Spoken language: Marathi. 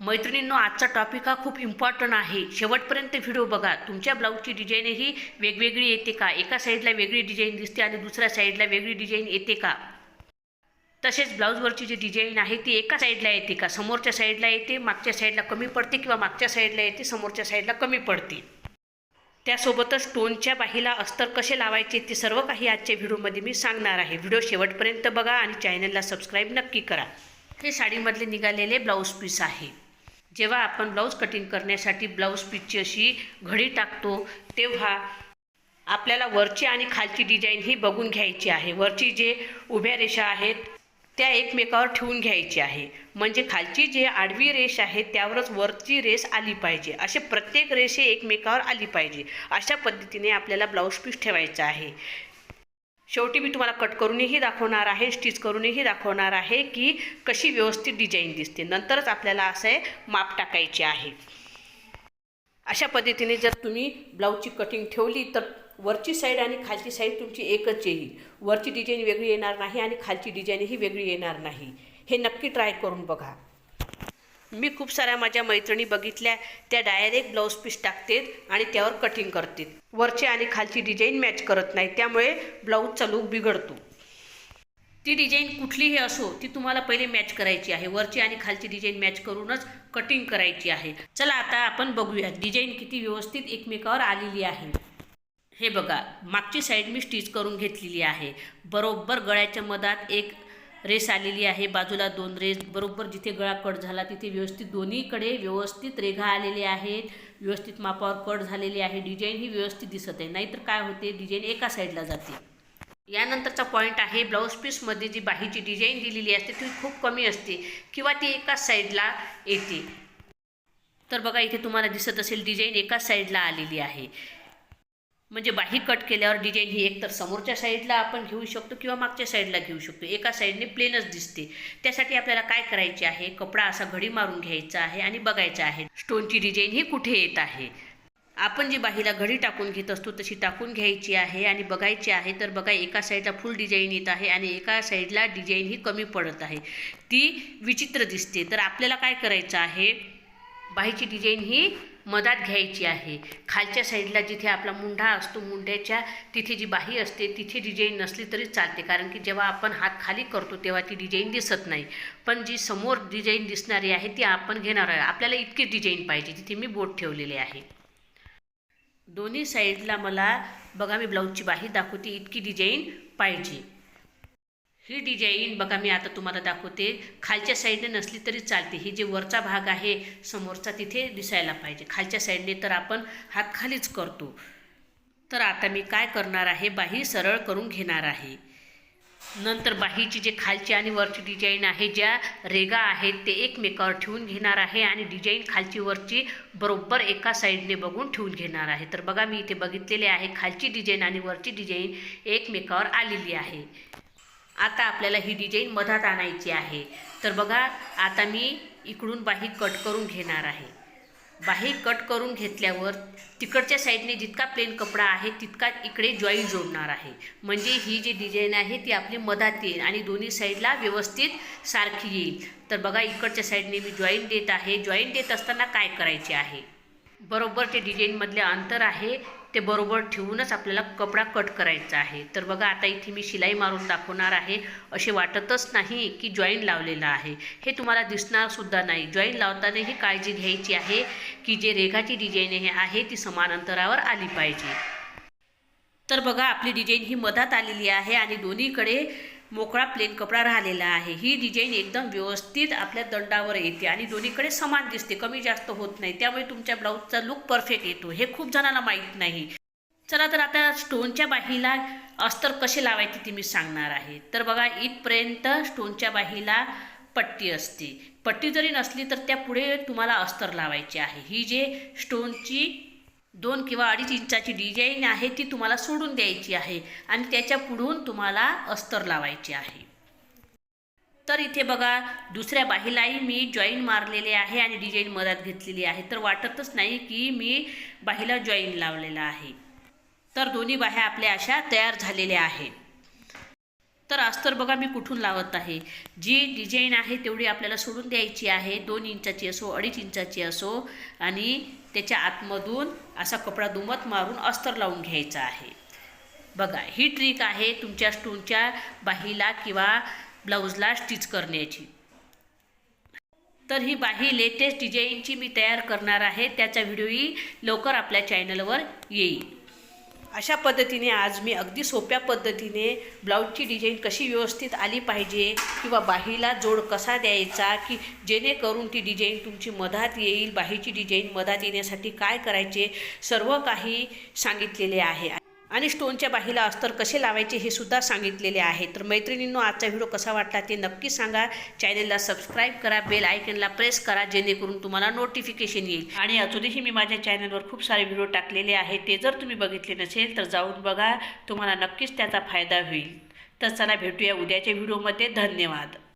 मैत्रिणींनो आजचा टॉपिक हा खूप इम्पॉर्टंट आहे. शेवटपर्यंत व्हिडिओ बघा. तुमच्या ब्लाऊजची डिझाईनही वेगवेगळी येते का? एका साईडला वेगळी डिझाईन दिसते आणि दुसऱ्या साईडला वेगळी डिझाईन येते का? तसेच ब्लाऊजवरची जी डिझाईन आहे ती एका साईडला येते का? समोरच्या साईडला येते मागच्या साईडला कमी पडते किंवा मागच्या साईडला येते समोरच्या साईडला कमी पडते? त्यासोबतच स्टोनच्या बाहीला अस्तर कसे लावायचे ते सर्व काही आजच्या व्हिडिओमध्ये मी सांगणार आहे. व्हिडिओ शेवटपर्यंत बघा आणि चॅनलला सबस्क्राईब नक्की करा. हे साडीमधले निघालेले ब्लाऊज पीस आहे. जेव्हा आपण ब्लाऊज कटिंग करण्यासाठी ब्लाऊज पीसची अशी घडी टाकतो तेव्हा आपल्याला वरची आणि खालची डिझाईन ही बघून घ्यायची आहे. वरची जे उभ्या रेषा आहेत त्या एकमेकावर ठेवून घ्यायची आहे. म्हणजे खालची जे आडवी रेष आहे त्यावरच वरची रेस आली पाहिजे. असे प्रत्येक रेषे एकमेकावर आली पाहिजे. अशा पद्धतीने आपल्याला ब्लाऊज पीस ठेवायचं आहे. शेवटी मी तुम्हाला कट करूनही दाखवणार आहे स्टिच करूनही दाखवणार आहे की कशी व्यवस्थित डिझाईन दिसते. नंतरच आपल्याला असं आहे माप टाकायचे आहे. अशा पद्धतीने जर तुम्ही ब्लाऊजची कटिंग ठेवली तर वरची साईड आणि खालची साईड तुमची एकच येईल. वरची डिझाईन वेगळी येणार नाही आणि खालची डिझाईनही वेगळी येणार नाही. हे नक्की ट्राय करून बघा. मी खूप साऱ्या माझ्या मैत्रिणी बघितल्या त्या डायरेक्ट ब्लाऊज पीस टाकतात आणि त्यावर कटिंग करतात. वरची आणि खालची डिझाईन मॅच करत नाही त्यामुळे ब्लाऊजचा लूक बिघडतो. ती डिझाईन कुठलीही असो ती तुम्हाला पहिले मॅच करायची आहे. वरची आणि खालची डिझाईन मॅच करूनच कटिंग करायची आहे. चला आता आपण बघूया डिझाईन किती व्यवस्थित एकमेकावर आलेली आहे. हे बघा मागची साईड मी स्टिच करून घेतलेली आहे. बरोबर गळ्याच्या मधात एक रेस आलेली आहे. बाजूला दोन रेस बरोबर जिथे गळा कट झाला तिथे व्यवस्थित दोन्हीकडे व्यवस्थित रेघा आलेले आहेत. व्यवस्थित मापावर कट झालेली आहे. डिझाईन ही व्यवस्थित दिसत आहे. नाहीतर काय होते? डिझाईन एका साईडला जाते. यानंतरचा पॉईंट आहे ब्लाऊज पीसमध्ये जी बाहीची डिझाईन दिलेली असते ती खूप कमी असते किंवा ती एकाच साईडला येते. तर बघा इथे तुम्हाला दिसत असेल डिझाईन एकाच साईडला आलेली आहे. म्हणजे बाही कट केल्यावर डिझाईन ही एकतर समोरच्या साईडला आपण घेऊ शकतो किंवा मागच्या साईडला घेऊ शकतो. एका साईडने प्लेनच दिसते. त्यासाठी आपल्याला काय करायचे आहे? कपडा असा घडी मारून घ्यायचा आहे आणि बघायचा आहे. स्टोनची डिझाईन ही कुठे येत आहे? आपण जी बाहीला घडी टाकून घेत असतो तशी टाकून घ्यायची आहे आणि बघायची आहे तर बघा एका साईडला फुल डिझाईन येत आहे आणि एका साईडला डिझाईन ही कमी पडत आहे. ती विचित्र दिसते. तर आपल्याला काय करायचं आहे? बाहीची डिझाईन ही मधात घ्यायची आहे. खालच्या साईडला जिथे आपला मुंढा असतो मुंड्याच्या तिथे जी बाही असते तिथे डिझाईन नसली तरी चालते. कारण की जेव्हा आपण हात खाली करतो तेव्हा ती डिझाईन दिसत नाही. पण जी समोर डिझाईन दिसणारी आहे ती आपण घेणार आहे आपल्याला इतकी डिझाईन पाहिजे तिथे मी बोट ठेवलेले आहे. दोन्ही साईडला मला बघा मी ब्लाऊजची बाही दाखवते इतकी डिझाईन पाहिजे. ही डिझाईन बघा मी आता तुम्हाला दाखवते. खालच्या साईडने नसली तरी चालते. ही जे वरचा भाग आहे समोरचा तिथे दिसायला पाहिजे. खालच्या साईडने तर आपण हात खालीच करतो. तर आता मी काय करणार आहे? बाही सरळ करून घेणार आहे. नंतर बाहीची जे खालची आणि वरची डिझाईन आहे ज्या रेगा आहेत ते एकमेकावर ठेवून घेणार आहे आणि डिझाईन खालची वरची बरोबर एका साईडने बघून ठेवून घेणार आहे. तर बघा मी इथे बघितलेले आहे खालची डिझाईन आणि वरची डिझाईन एकमेकावर आलेली आहे. आता आपल्याला ही डिझाईन मधात आणायची आहे. तर बघा आता मी इकडून बाही कट करून घेणार आहे. बाही कट करून घेतल्यावर तिकडच्या साईडने जितका प्लेन कपडा आहे तितका इकडे जॉईन जोडणार आहे. म्हणजे ही जी डिझाईन आहे ती आपली मधात येईल आणि दोन्ही साईडला व्यवस्थित सारखी येईल. तर बघा इकडच्या साईडने मी जॉईन देत आहे. जॉईन देत असताना काय करायचे आहे? बरोबर ते डिझाईनमधले अंतर आहे. ते बरोबर ठेवूनच आपल्याला कपडा कट करायचा आहे. तर बघा आता इथे मी शिलाई मारून दाखवणार आहे. असे वाटतच नाही की जॉईन लावलेलं आहे. हे तुम्हाला दिसणारसुद्धा नाही. जॉईन लावतानाही काळजी घ्यायची आहे की जे रेघाची डिझाईन हे आहे ती समान अंतरावर आली पाहिजे. तर बघा आपली डिझाईन ही मधात आलेली आहे आणि दोन्हीकडे मोकळा प्लेन कपडा राहिलेला आहे. ही डिझाईन एकदम व्यवस्थित आपल्या दंडावर येते आणि दोन्हीकडे समान दिसते. कमी जास्त होत नाही. त्यामुळे तुमच्या ब्लाऊजचा लुक परफेक्ट येतो. हे खूप जणांना माहीत नाही. चला तर आता स्टोनच्या बाहीला अस्तर कसे लावायचे ते मी सांगणार आहे. तर बघा इथपर्यंत स्टोनच्या बाहीला पट्टी असते. पट्टी जरी नसली तर त्या पुढे तुम्हाला अस्तर लावायचे आहे. ही जे स्टोनची दोन किंवा अडीच इंचाची डिझाईन आहे ती तुम्हाला सोडून द्यायची आहे आणि त्याच्या पुढून तुम्हाला अस्तर लावायचे आहे. तर इथे बघा दुसऱ्या बाहीलाही मी जॉईन मारलेले आहे आणि डिझाईन मधात घेतलेली आहे. तर वाटतच नाही की मी बाहीला जॉईन लावलेला आहे. तर दोन्ही बाह्या आपल्या अशा तयार झालेल्या आहेत. तर अस्तर बघा मी कुठून लावत आहे. जी डिझाईन आहे तेवढी आपल्याला सोडून द्यायची आहे. दोन इंचाची असो अडीच इंचाची असो आणि त्याच्या आतमधून असा कपडा दुमत मारून अस्तर लावून घ्यायचा आहे. बघा ही ट्रिक आहे तुमच्या स्टोनच्या बाहीला किंवा ब्लाऊजला स्टिच करण्याची. तर ही बाही लेटेस्ट डिझाईनची मी तयार करणार आहे. त्याचा व्हिडिओही लवकर आपल्या चॅनलवर येईल. अशा पद्धतीने आज मी अगदी सोप्या पद्धतीने ब्लाऊजची डिझाईन कशी व्यवस्थित आली पाहिजे किंवा बाहीला जोड कसा द्यायचा की जेणेकरून ती डिझाईन तुमची मधात येईल बाहीची डिझाईन मधात येण्यासाठी काय करायचे सर्व काही सांगितलेले आहे. आणि स्टोनच्या बाहीला अस्तर कसे लावायचे हे सुद्धा सांगितलेले आहे. तर मैत्रिणींनो आजचा व्हिडिओ कसा वाटला ते नक्की सांगा. चॅनलला सबस्क्राईब करा बेल आयकनला प्रेस करा जेणेकरून तुम्हाला नोटिफिकेशन येईल. आणि अजूनही मी माझ्या चॅनलवर खूप सारे व्हिडिओ टाकलेले आहेत. ते जर तुम्ही बघितले नसेल तर जाऊन बघा. तुम्हाला नक्कीच त्याचा फायदा होईल. तर चला भेटूया उद्याच्या व्हिडिओमध्ये. धन्यवाद.